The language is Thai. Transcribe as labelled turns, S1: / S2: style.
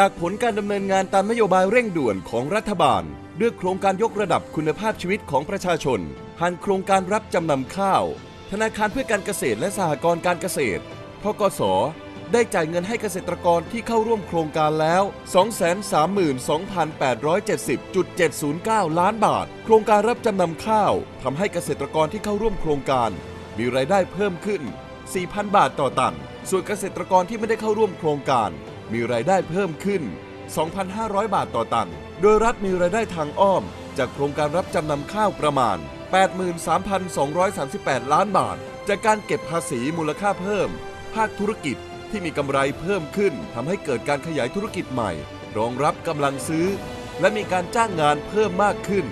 S1: จากผลการดำเนินงานตามนโยบายเร่งด่วนของรัฐบาล ด้วยโครงการยกระดับคุณภาพชีวิตของประชาชนผ่านโครงการรับจำนำข้าว ธนาคารเพื่อการเกษตรและสหกรณ์การเกษตรทกสได้จ่ายเงินให้เกษตรกรที่เข้าร่วมโครงการแล้ว 232,870.709 ล้านบาท โครงการรับจำนำข้าวทำให้เกษตรกรที่เข้าร่วมโครงการ มีรายได้เพิ่มขึ้น 4,000 บาทต่อตัน ส่วนเกษตรกรที่ไม่ได้เข้าร่วมโครงการ มีรายได้เพิ่มขึ้น 2,500 บาทต่อตัน โดยรัฐมีรายได้ทางอ้อม จากโครงการรับจำนำข้าวประมาณ 83,238 ล้านบาท จากการเก็บภาษีมูลค่าเพิ่ม ภาคธุรกิจที่มีกำไรเพิ่มขึ้นทำให้เกิดการขยายธุรกิจใหม่ รองรับกำลังซื้อ และมีการจ้างงานเพิ่มมากขึ้น